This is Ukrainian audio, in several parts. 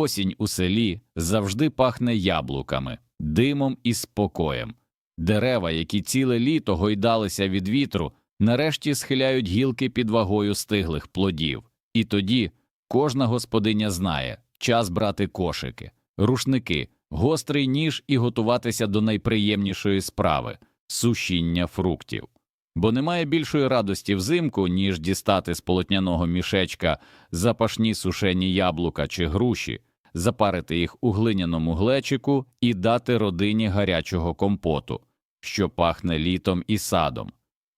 Осінь у селі завжди пахне яблуками, димом і спокоєм. Дерева, які ціле літо гойдалися від вітру, нарешті схиляють гілки під вагою стиглих плодів. І тоді кожна господиня знає час брати кошики, рушники, гострий ніж і готуватися до найприємнішої справи сушіння фруктів. Бо немає більшої радості взимку, ніж дістати з полотняного мішечка запашні сушені яблука чи груші, запарити їх у глиняному глечику і дати родині гарячого компоту, що пахне літом і садом.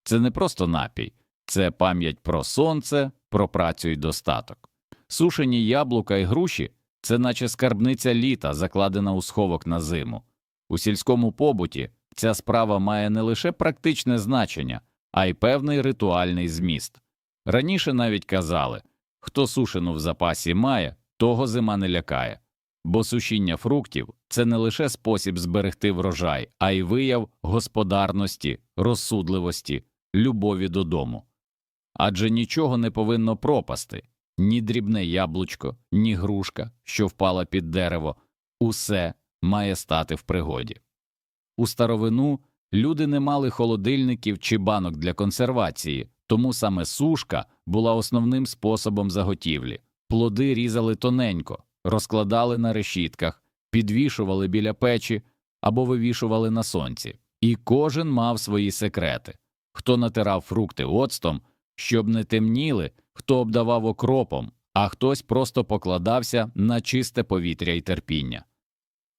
Це не просто напій, це пам'ять про сонце, про працю і достаток. Сушені яблука і груші це наче скарбниця літа, закладена у сховок на зиму. У сільському побуті ця справа має не лише практичне значення, а й певний ритуальний зміст. Раніше навіть казали хто сушену в запасі має, того зима не лякає, бо сушіння фруктів це не лише спосіб зберегти врожай, а й вияв господарності, розсудливості, любові додому. Адже нічого не повинно пропасти ні дрібне яблучко, ні грушка, що впала під дерево, усе має стати в пригоді. У старовину люди не мали холодильників чи банок для консервації, тому саме сушка була основним способом заготівлі. Плоди різали тоненько, розкладали на решітках, підвішували біля печі або вивішували на сонці, і кожен мав свої секрети хто натирав фрукти оцтом, щоб не темніли, хто обдавав окропом, а хтось просто покладався на чисте повітря і терпіння.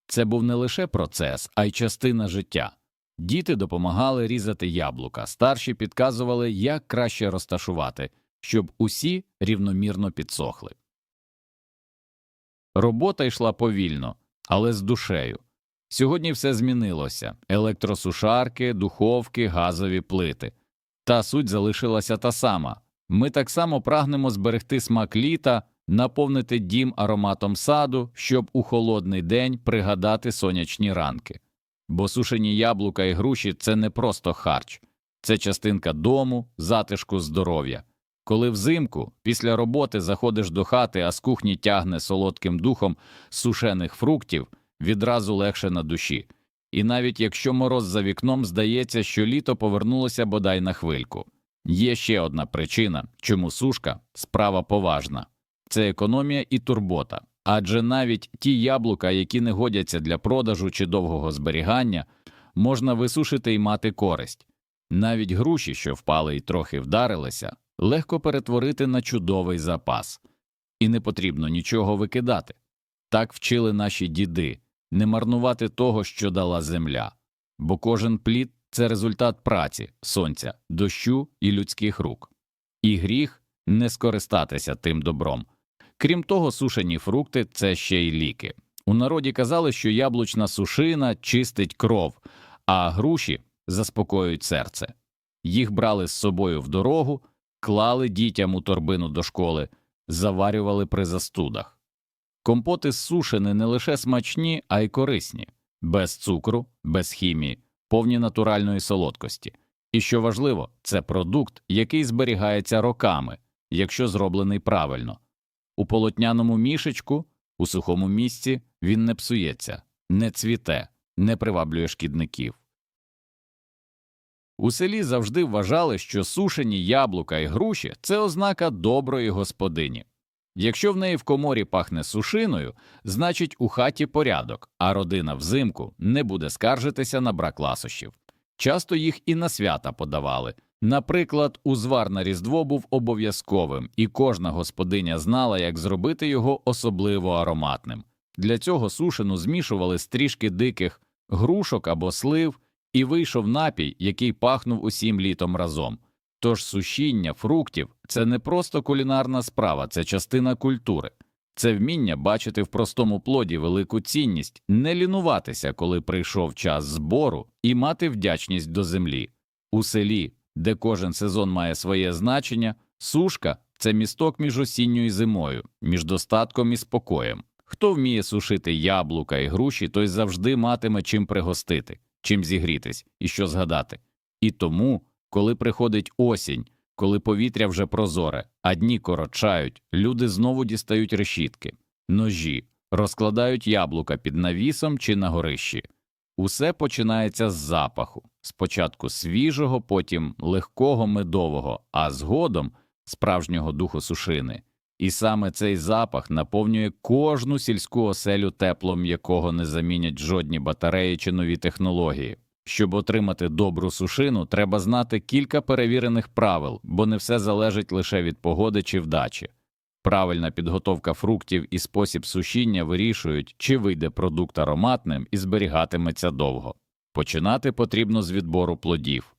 Це був не лише процес, а й частина життя. Діти допомагали різати яблука, старші підказували, як краще розташувати, щоб усі рівномірно підсохли. Робота йшла повільно, але з душею. Сьогодні все змінилося електросушарки, духовки, газові плити. Та суть залишилася та сама ми так само прагнемо зберегти смак літа, наповнити дім ароматом саду, щоб у холодний день пригадати сонячні ранки. Бо сушені яблука і груші це не просто харч, це частинка дому, затишку, здоров'я. Коли взимку, після роботи заходиш до хати, а з кухні тягне солодким духом сушених фруктів, відразу легше на душі. І навіть якщо мороз за вікном здається, що літо повернулося бодай на хвильку. Є ще одна причина, чому сушка справа поважна це економія і турбота. Адже навіть ті яблука, які не годяться для продажу чи довгого зберігання, можна висушити і мати користь. Навіть груші, що впали і трохи вдарилися, легко перетворити на чудовий запас, і не потрібно нічого викидати. Так вчили наші діди не марнувати того, що дала земля, бо кожен плід це результат праці, сонця, дощу і людських рук, і гріх не скористатися тим добром. Крім того, сушені фрукти це ще й ліки. У народі казали, що яблучна сушина чистить кров, а груші заспокоюють серце. Їх брали з собою в дорогу, клали дітям у торбину до школи, заварювали при застудах. Компоти з сушини не лише смачні, а й корисні, без цукру, без хімії, повні натуральної солодкості. І що важливо, це продукт, який зберігається роками, якщо зроблений правильно. У полотняному мішечку, у сухому місці він не псується, не цвіте, не приваблює шкідників. У селі завжди вважали, що сушені яблука і груші це ознака доброї господині. Якщо в неї в коморі пахне сушиною, значить у хаті порядок, а родина взимку не буде скаржитися на брак ласощів. Часто їх і на свята подавали. Наприклад, узвар на Різдво був обов'язковим, і кожна господиня знала, як зробити його особливо ароматним. Для цього сушину змішували з трішки диких грушок або слив, і вийшов напій, який пахнув усім літом разом. Тож сушіння фруктів це не просто кулінарна справа, це частина культури, це вміння бачити в простому плоді велику цінність, не лінуватися, коли прийшов час збору, і мати вдячність до землі. У селі, де кожен сезон має своє значення, сушка це місток між осінньою зимою, між достатком і спокоєм. Хто вміє сушити яблука і груші, той завжди матиме чим пригостити, чим зігрітись і що згадати. І тому коли приходить осінь, коли повітря вже прозоре, а дні коротчають, люди знову дістають решітки, ножі, розкладають яблука під навісом чи на горищі. Усе починається з запаху спочатку свіжого, потім легкого медового, а згодом справжнього духу сушини. І саме цей запах наповнює кожну сільську оселю теплом, якого не замінять жодні батареї чи нові технології. Щоб отримати добру сушину, треба знати кілька перевірених правил, бо не все залежить лише від погоди чи вдачі. Правильна підготовка фруктів і спосіб сушіння вирішують, чи вийде продукт ароматним і зберігатиметься довго. Починати потрібно з відбору плодів.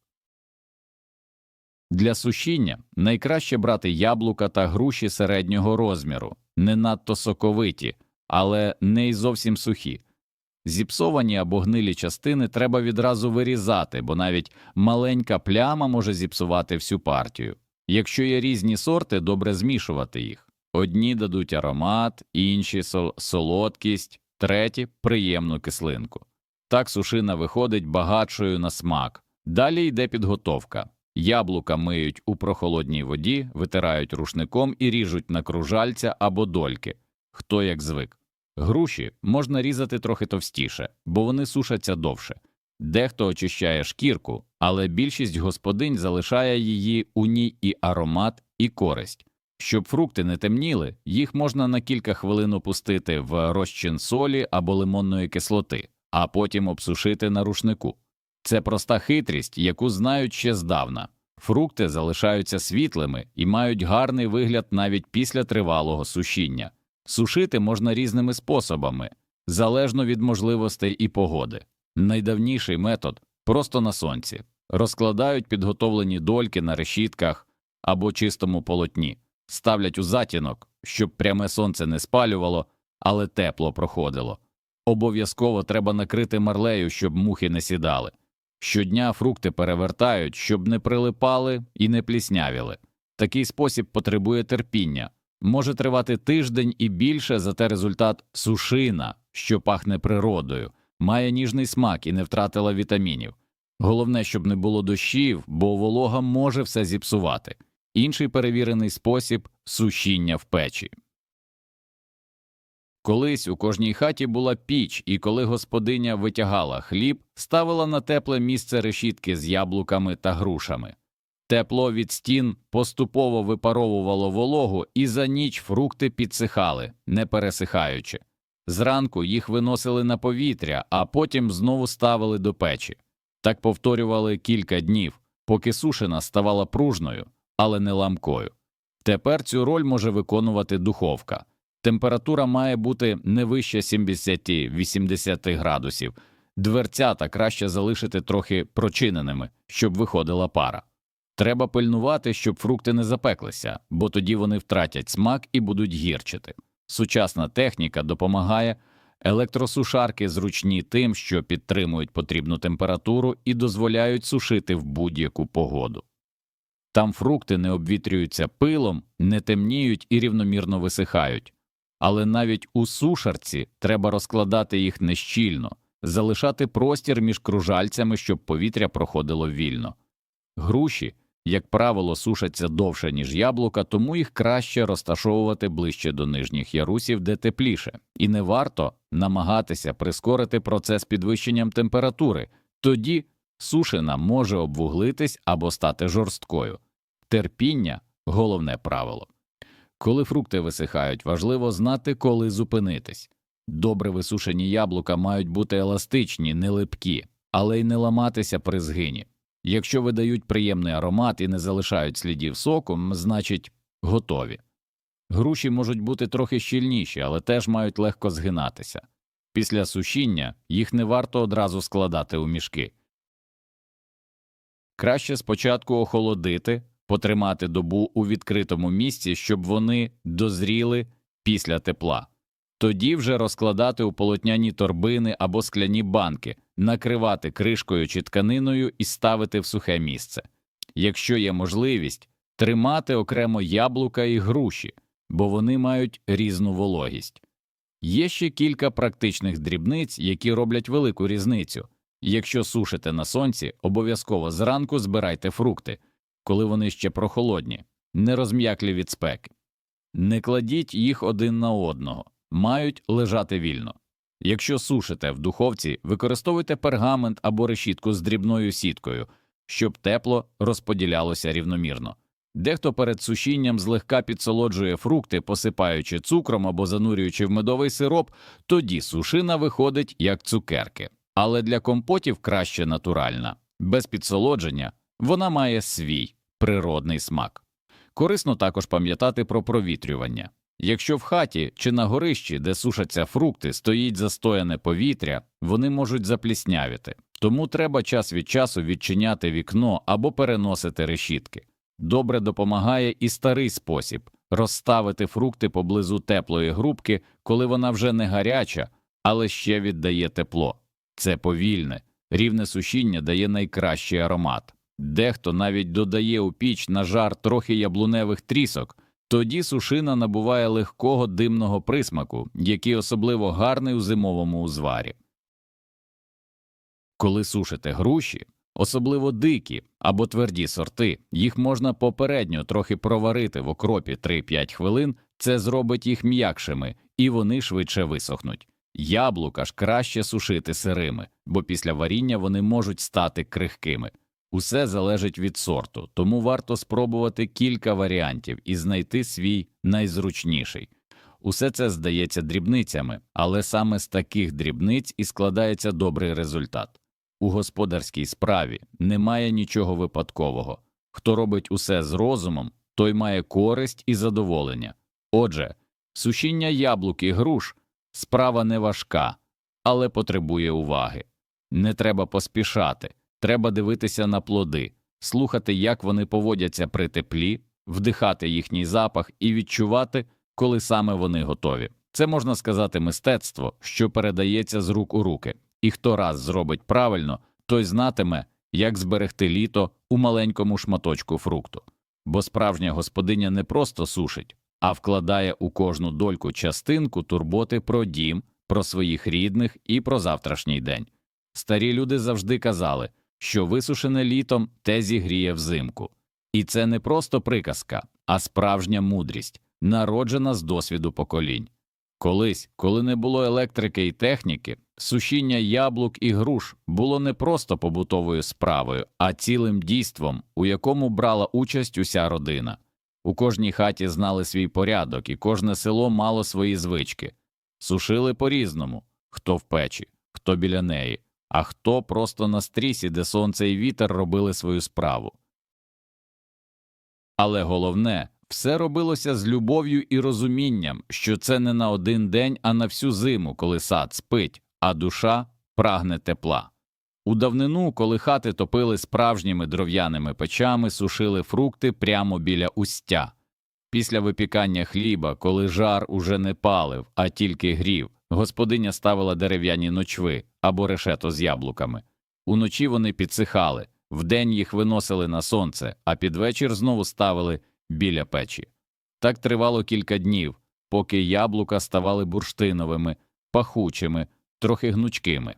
Для сушіння найкраще брати яблука та груші середнього розміру, не надто соковиті, але не й зовсім сухі. Зіпсовані або гнилі частини треба відразу вирізати, бо навіть маленька пляма може зіпсувати всю партію. Якщо є різні сорти, добре змішувати їх. Одні дадуть аромат, інші сол солодкість, треті приємну кислинку. Так сушина виходить багатшою на смак. Далі йде підготовка. Яблука миють у прохолодній воді, витирають рушником і ріжуть на кружальця або дольки, хто як звик. Груші можна різати трохи товстіше, бо вони сушаться довше. Дехто очищає шкірку, але більшість господинь залишає її у ній і аромат, і користь. Щоб фрукти не темніли, їх можна на кілька хвилин опустити в розчин солі або лимонної кислоти, а потім обсушити на рушнику. Це проста хитрість, яку знають ще здавна. Фрукти залишаються світлими і мають гарний вигляд навіть після тривалого сушіння. Сушити можна різними способами, залежно від можливостей і погоди. Найдавніший метод просто на сонці. Розкладають підготовлені дольки на решітках або чистому полотні, ставлять у затінок, щоб пряме сонце не спалювало, але тепло проходило. Обов'язково треба накрити марлею, щоб мухи не сідали. Щодня фрукти перевертають, щоб не прилипали і не пліснявіли. Такий спосіб потребує терпіння, може тривати тиждень і більше, зате результат сушина, що пахне природою, має ніжний смак і не втратила вітамінів. Головне, щоб не було дощів, бо волога може все зіпсувати. Інший перевірений спосіб сушіння в печі. Колись у кожній хаті була піч, і коли господиня витягала хліб, ставила на тепле місце решітки з яблуками та грушами. Тепло від стін поступово випаровувало вологу, і за ніч фрукти підсихали, не пересихаючи. Зранку їх виносили на повітря, а потім знову ставили до печі. Так повторювали кілька днів, поки сушина ставала пружною, але не ламкою. Тепер цю роль може виконувати духовка. Температура має бути не вище 70-80 градусів. Дверцята краще залишити трохи прочиненими, щоб виходила пара. Треба пильнувати, щоб фрукти не запеклися, бо тоді вони втратять смак і будуть гірчити. Сучасна техніка допомагає, електросушарки зручні тим, що підтримують потрібну температуру і дозволяють сушити в будь-яку погоду. Там фрукти не обвітрюються пилом, не темніють і рівномірно висихають. Але навіть у сушарці треба розкладати їх нещільно, залишати простір між кружальцями, щоб повітря проходило вільно. Груші, як правило, сушаться довше, ніж яблука, тому їх краще розташовувати ближче до нижніх ярусів, де тепліше, і не варто намагатися прискорити процес підвищенням температури, тоді сушина може обвуглитись або стати жорсткою. Терпіння головне правило. Коли фрукти висихають, важливо знати, коли зупинитись. Добре висушені яблука мають бути еластичні, не липкі, але й не ламатися при згині. Якщо видають приємний аромат і не залишають слідів соку, значить готові. Груші можуть бути трохи щільніші, але теж мають легко згинатися. Після сушіння їх не варто одразу складати у мішки. Краще спочатку охолодити, потримати добу у відкритому місці, щоб вони дозріли після тепла. Тоді вже розкладати у полотняні торбини або скляні банки, накривати кришкою чи тканиною і ставити в сухе місце. Якщо є можливість, тримати окремо яблука і груші, бо вони мають різну вологість. Є ще кілька практичних дрібниць, які роблять велику різницю. Якщо сушите на сонці, обов'язково зранку збирайте фрукти, коли вони ще прохолодні, не розм'яклі від спеки. Не кладіть їх один на одного. мають лежати вільно. Якщо сушите в духовці, використовуйте пергамент або решітку з дрібною сіткою, щоб тепло розподілялося рівномірно. Дехто перед сушінням злегка підсолоджує фрукти, посипаючи цукром або занурюючи в медовий сироп, тоді сушина виходить як цукерки. Але для компотів краще натуральна. Без підсолодження вона має свій природний смак. Корисно також пам'ятати про провітрювання. Якщо в хаті чи на горищі, де сушаться фрукти, стоїть застояне повітря, вони можуть запліснявіти, тому треба час від часу відчиняти вікно або переносити решітки. Добре допомагає і старий спосіб розставити фрукти поблизу теплої грубки, коли вона вже не гаряча, але ще віддає тепло. Це повільне, рівне сушіння дає найкращий аромат. Дехто навіть додає у піч на жар трохи яблуневих трісок, тоді сушина набуває легкого димного присмаку, який особливо гарний у зимовому узварі. Коли сушите груші, особливо дикі або тверді сорти, їх можна попередньо трохи проварити в окропі 3-5 хвилин, це зробить їх м'якшими і вони швидше висохнуть. Яблука ж краще сушити сирими, бо після варіння вони можуть стати крихкими. Усе залежить від сорту, тому варто спробувати кілька варіантів і знайти свій найзручніший. Усе це здається дрібницями, але саме з таких дрібниць і складається добрий результат. У господарській справі немає нічого випадкового. Хто робить усе з розумом, той має користь і задоволення. Отже, сушіння яблук і груш справа не важка, але потребує уваги. Не треба поспішати. Треба дивитися на плоди, слухати, як вони поводяться при теплі, вдихати їхній запах і відчувати, коли саме вони готові. Це можна сказати мистецтво, що передається з рук у руки, і хто раз зробить правильно, той знатиме, як зберегти літо у маленькому шматочку фрукту. Бо справжня господиня не просто сушить, а вкладає у кожну дольку частинку турботи про дім, про своїх рідних і про завтрашній день. Старі люди завжди казали що висушене літом те зігріє взимку. І це не просто приказка, а справжня мудрість, народжена з досвіду поколінь. Колись, коли не було електрики і техніки, сушіння яблук і груш було не просто побутовою справою, а цілим дійством, у якому брала участь уся родина. У кожній хаті знали свій порядок, і кожне село мало свої звички. Сушили по різному хто в печі, хто біля неї, а хто просто на стрісі, де сонце і вітер робили свою справу. Але головне все робилося з любов'ю і розумінням, що це не на один день, а на всю зиму, коли сад спить, а душа прагне тепла. У давнину, коли хати топили справжніми дров'яними печами, сушили фрукти прямо біля устя. Після випікання хліба, коли жар уже не палив, а тільки грів, господиня ставила дерев'яні ночви або решето з яблуками. Уночі вони підсихали, вдень їх виносили на сонце, а під вечір знову ставили біля печі. Так тривало кілька днів, поки яблука ставали бурштиновими, пахучими, трохи гнучкими.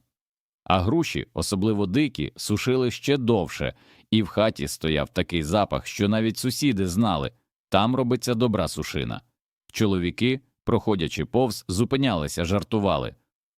А груші, особливо дикі, сушили ще довше, і в хаті стояв такий запах, що навіть сусіди знали там робиться добра сушина. Чоловіки, проходячи повз, зупинялися, жартували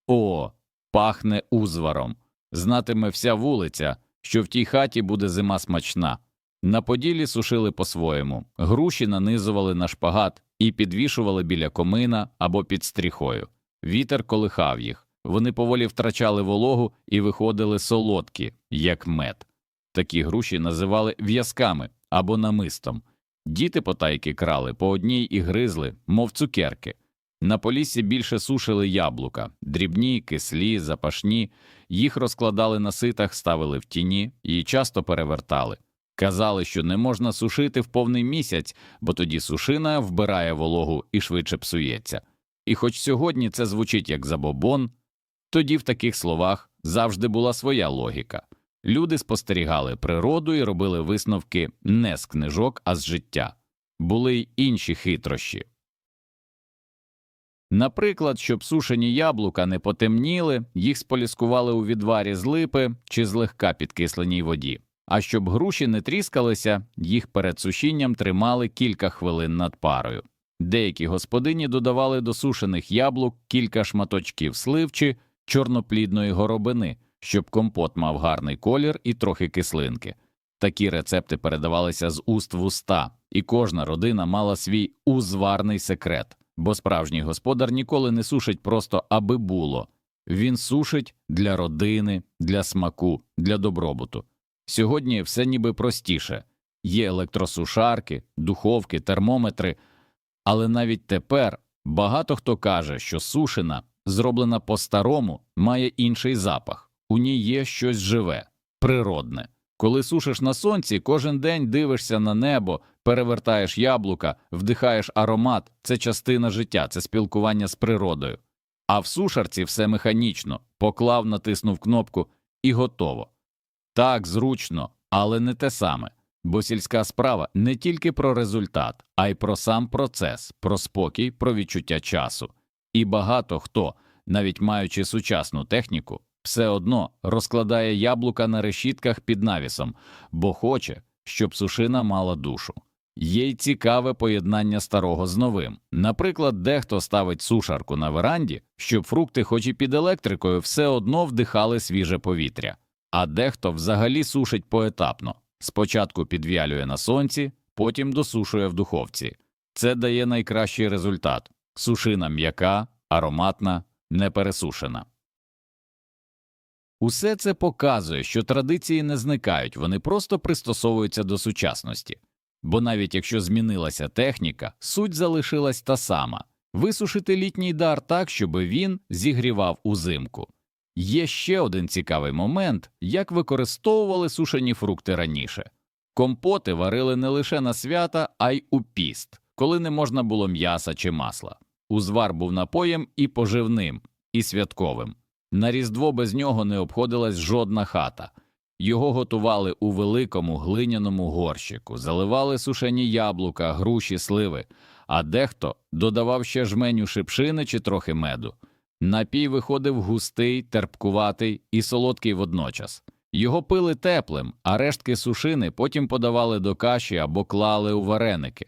О, пахне узваром. Знатиме вся вулиця, що в тій хаті буде зима смачна. На поділі сушили по-своєму, груші нанизували на шпагат і підвішували біля комина або під стріхою. Вітер колихав їх, вони поволі втрачали вологу і виходили солодкі, як мед. Такі груші називали в'язками або намистом. Діти потайки крали по одній і гризли, мов цукерки. На поліссі більше сушили яблука, дрібні, кислі, запашні, їх розкладали на ситах, ставили в тіні і часто перевертали. Казали, що не можна сушити в повний місяць, бо тоді сушина вбирає вологу і швидше псується. І хоч сьогодні це звучить як забобон, тоді в таких словах завжди була своя логіка. Люди спостерігали природу і робили висновки не з книжок, а з життя. Були й інші хитрощі. Наприклад, щоб сушені яблука не потемніли, їх споліскували у відварі з липи чи злегка підкисленій воді, а щоб груші не тріскалися, їх перед сушінням тримали кілька хвилин над парою. Деякі господині додавали до сушених яблук кілька шматочків слив чи чорноплідної горобини, щоб компот мав гарний колір і трохи кислинки. Такі рецепти передавалися з уст в уста, і кожна родина мала свій узварний секрет, бо справжній господар ніколи не сушить просто аби було. Він сушить для родини, для смаку, для добробуту. Сьогодні все ніби простіше є електросушарки, духовки, термометри, але навіть тепер багато хто каже, що сушина, зроблена по-старому, має інший запах, у ній є щось живе, природне. Коли сушиш на сонці, кожен день дивишся на небо, перевертаєш яблука, вдихаєш аромат це частина життя, це спілкування з природою. А в сушарці все механічно поклав, натиснув кнопку і готово. Так, зручно, але не те саме, бо сільська справа не тільки про результат, а й про сам процес, про спокій, про відчуття часу. І багато хто, навіть маючи сучасну техніку, все одно розкладає яблука на решітках під навісом, бо хоче, щоб сушина мала душу. Є й цікаве поєднання старого з новим. Наприклад, дехто ставить сушарку на веранді, щоб фрукти, хоч і під електрикою, все одно вдихали свіже повітря, а дехто взагалі сушить поетапно спочатку підв'ялює на сонці, потім досушує в духовці. Це дає найкращий результат сушина м'яка, ароматна, не пересушена. Усе це показує, що традиції не зникають, вони просто пристосовуються до сучасності. Бо навіть якщо змінилася техніка, суть залишилась та сама висушити літній дар так, щоб він зігрівав узимку. Є ще один цікавий момент, як використовували сушені фрукти раніше. Компоти варили не лише на свята, а й у піст, коли не можна було м'яса чи масла. Узвар був напоєм і поживним, і святковим. На Різдво без нього не обходилась жодна хата. Його готували у великому глиняному горщику, заливали сушені яблука, груші, сливи, а дехто додавав ще жменю шипшини чи трохи меду. Напій виходив густий, терпкуватий і солодкий водночас. Його пили теплим, а рештки сушини потім подавали до каші або клали у вареники.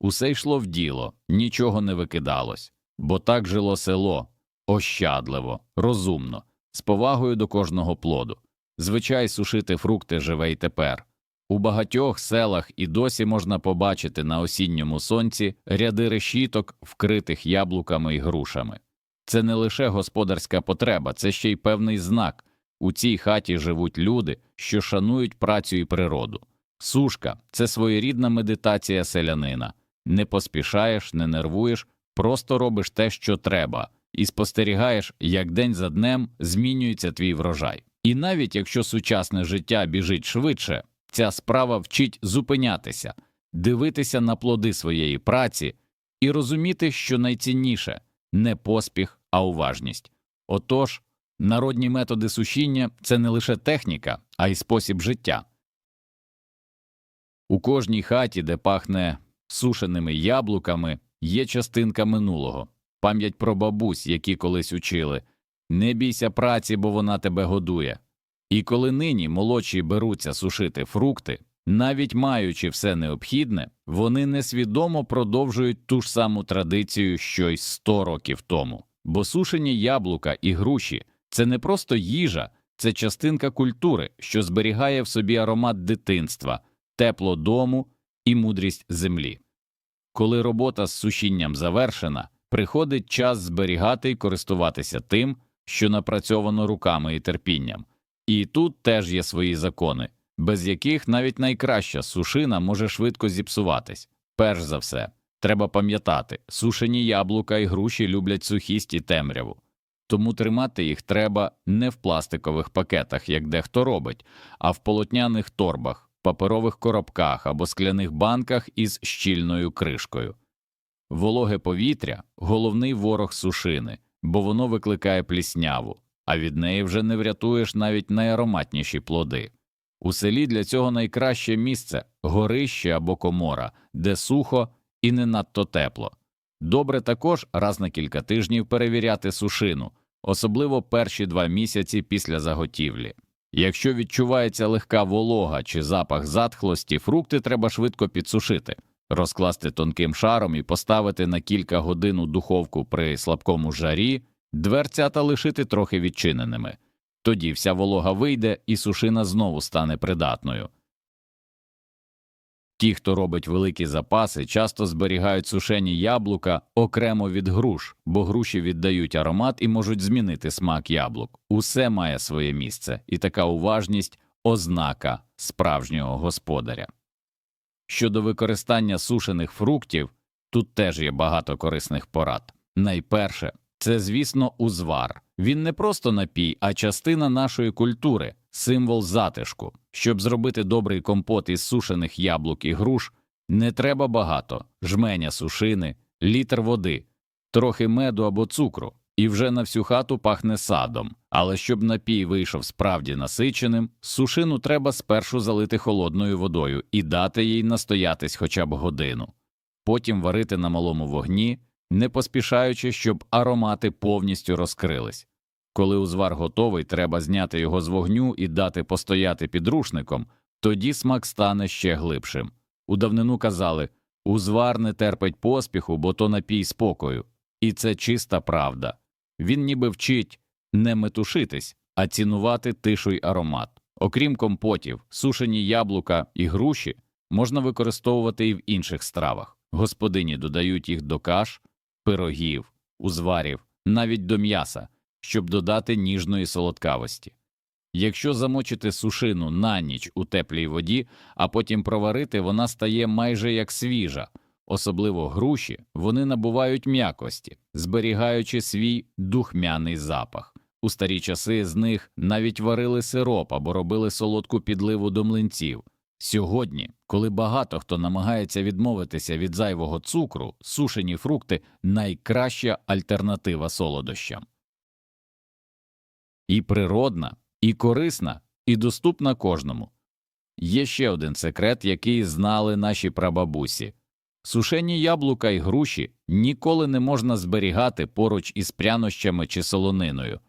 Усе йшло в діло, нічого не викидалось, бо так жило село ощадливо, розумно, з повагою до кожного плоду. Звичай сушити фрукти живе й тепер. У багатьох селах і досі можна побачити на осінньому сонці ряди решіток, вкритих яблуками і грушами. Це не лише господарська потреба, це ще й певний знак. У цій хаті живуть люди, що шанують працю і природу. Сушка це своєрідна медитація селянина. Не поспішаєш, не нервуєш, просто робиш те, що треба, і спостерігаєш, як день за днем змінюється твій врожай. І навіть якщо сучасне життя біжить швидше, ця справа вчить зупинятися, дивитися на плоди своєї праці і розуміти, що найцінніше не поспіх, а уважність. Отож, народні методи сушіння це не лише техніка, а й спосіб життя. У кожній хаті, де пахне сушеними яблуками, є частинка минулого, пам'ять про бабусь, які колись учили не бійся праці, бо вона тебе годує. І коли нині молодші беруться сушити фрукти, навіть маючи все необхідне, вони несвідомо продовжують ту ж саму традицію, що й 100 років тому. Бо сушені яблука і груші це не просто їжа, це частинка культури, що зберігає в собі аромат дитинства, тепло дому і мудрість землі. Коли робота з сушінням завершена, приходить час зберігати і користуватися тим, що напрацьовано руками і терпінням. І тут теж є свої закони, без яких навіть найкраща сушина може швидко зіпсуватись. Перш за все, треба пам'ятати, сушені яблука і груші люблять сухість і темряву, тому тримати їх треба не в пластикових пакетах, як дехто робить, а в полотняних торбах, паперових коробках або скляних банках із щільною кришкою. Вологе повітря головний ворог сушини, бо воно викликає плісняву, а від неї вже не врятуєш навіть найароматніші плоди. У селі для цього найкраще місце горище або комора, де сухо і не надто тепло. Добре також раз на кілька тижнів перевіряти сушину, особливо перші два місяці після заготівлі. Якщо відчувається легка волога чи запах затхлості, фрукти треба швидко підсушити, розкласти тонким шаром і поставити на кілька годин у духовку при слабкому жарі, дверцята лишити трохи відчиненими. Тоді вся волога вийде і сушина знову стане придатною. Ті, хто робить великі запаси, часто зберігають сушені яблука окремо від груш, бо груші віддають аромат і можуть змінити смак яблук. Усе має своє місце, і така уважність ознака справжнього господаря. Щодо використання сушених фруктів, тут теж є багато корисних порад. Найперше, це, звісно, узвар. Він не просто напій, а частина нашої культури, символ затишку. Щоб зробити добрий компот із сушених яблук і груш, не треба багато жменя сушини, літр води, трохи меду або цукру, і вже на всю хату пахне садом. Але щоб напій вийшов справді насиченим, сушину треба спершу залити холодною водою і дати їй настоятись хоча б годину, потім варити на малому вогні, не поспішаючи, щоб аромати повністю розкрились. Коли узвар готовий, треба зняти його з вогню і дати постояти під рушником, тоді смак стане ще глибшим. У давнину казали узвар не терпить поспіху, бо то напій спокою. І це чиста правда. Він ніби вчить не метушитись, а цінувати тишу й аромат. Окрім компотів, сушені яблука і груші можна використовувати і в інших стравах. Господині додають їх до каш, пирогів, узварів, навіть до м'яса, щоб додати ніжної солодкавості. Якщо замочити сушину на ніч у теплій воді, а потім проварити, вона стає майже як свіжа, особливо груші, вони набувають м'якості, зберігаючи свій духмяний запах. У старі часи з них навіть варили сироп або робили солодку підливу до млинців. Сьогодні, коли багато хто намагається відмовитися від зайвого цукру, сушені фрукти найкраща альтернатива солодощам. І природна, і корисна, і доступна кожному. Є ще один секрет, який знали наші прабабусі сушені яблука і груші ніколи не можна зберігати поруч із прянощами чи солониною.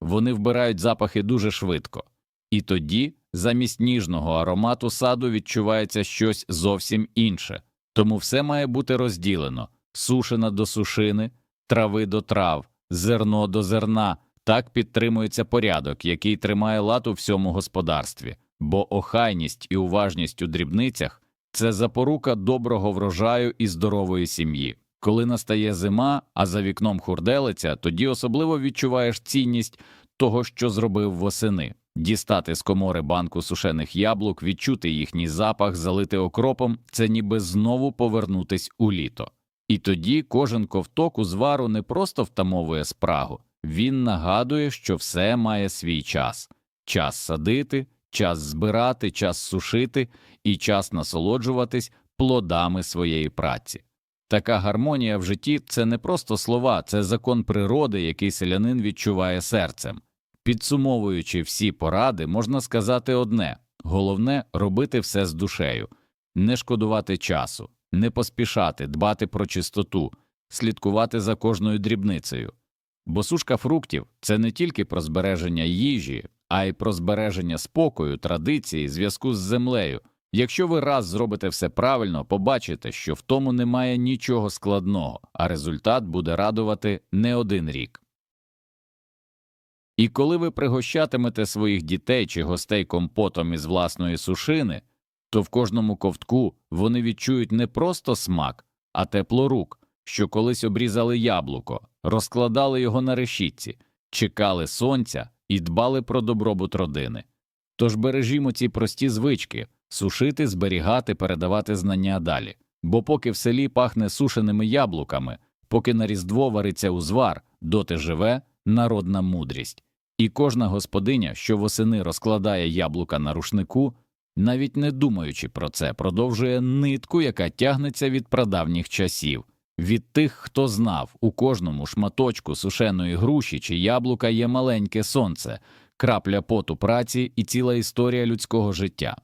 Вони вбирають запахи дуже швидко, і тоді замість ніжного аромату саду відчувається щось зовсім інше, тому все має бути розділено сушина до сушини, трави до трав, зерно до зерна. Так підтримується порядок, який тримає лад у всьому господарстві, бо охайність і уважність у дрібницях це запорука доброго врожаю і здорової сім'ї. Коли настає зима, а за вікном хурделиця, тоді особливо відчуваєш цінність того, що зробив восени. Дістати з комори банку сушених яблук, відчути їхній запах, залити окропом це ніби знову повернутись у літо. І тоді кожен ковток у звару не просто втамовує спрагу, він нагадує, що все має свій час час садити, час збирати, час сушити і час насолоджуватись плодами своєї праці. Така гармонія в житті це не просто слова, це закон природи, який селянин відчуває серцем. Підсумовуючи всі поради, можна сказати одне головне робити все з душею, не шкодувати часу, не поспішати, дбати про чистоту, слідкувати за кожною дрібницею. Бо сушка фруктів це не тільки про збереження їжі, а й про збереження спокою, традиції, зв'язку з землею. Якщо ви раз зробите все правильно, побачите, що в тому немає нічого складного, а результат буде радувати не один рік. І коли ви пригощатимете своїх дітей чи гостей компотом із власної сушини, то в кожному ковтку вони відчують не просто смак, а тепло рук, що колись обрізали яблуко, розкладали його на решітці, чекали сонця і дбали про добробут родини. Тож бережімо ці прості звички сушити, зберігати, передавати знання далі. Бо поки в селі пахне сушеними яблуками, поки на різдво вариться узвар, доти живе народна мудрість. І кожна господиня, що восени розкладає яблука на рушнику, навіть не думаючи про це, продовжує нитку, яка тягнеться від прадавніх часів. Від тих, хто знав, у кожному шматочку сушеної груші чи яблука є маленьке сонце, крапля поту праці і ціла історія людського життя.